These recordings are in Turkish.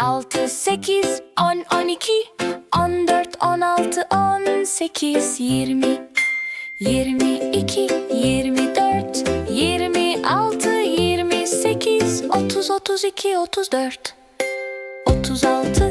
altı, sekiz, on, on iki, on dört, on altı, on sekiz, yirmi, yirmi iki, yirmi dört, yirmi altı, yirmi sekiz, otuz, otuz iki, otuz dört, otuz altı,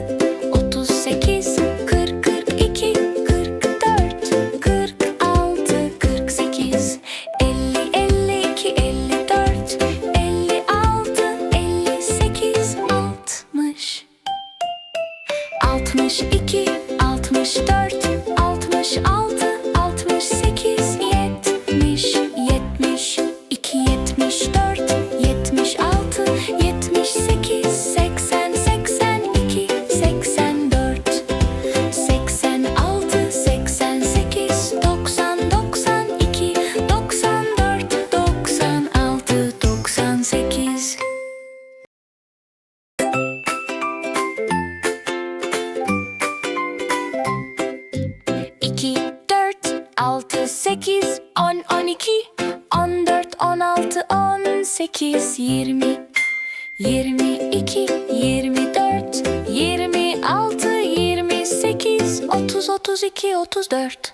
Altmış iki, altmış dört, on, on iki, on dört, on altı, on sekiz, yirmi, yirmi iki, yirmi dört, yirmi altı, yirmi sekiz, otuz, otuz iki, otuz dört,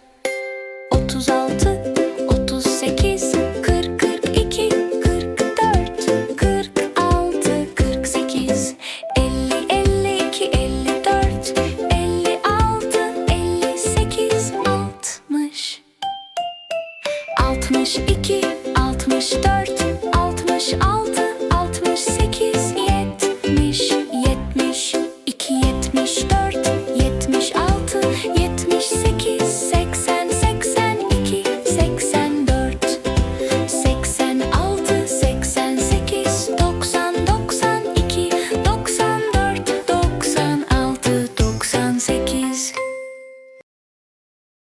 altmış iki, altmış dört, altmış altı, altmış sekiz, yetmiş, yetmiş iki, yetmiş dört, yetmiş altı, yetmiş sekiz, seksen.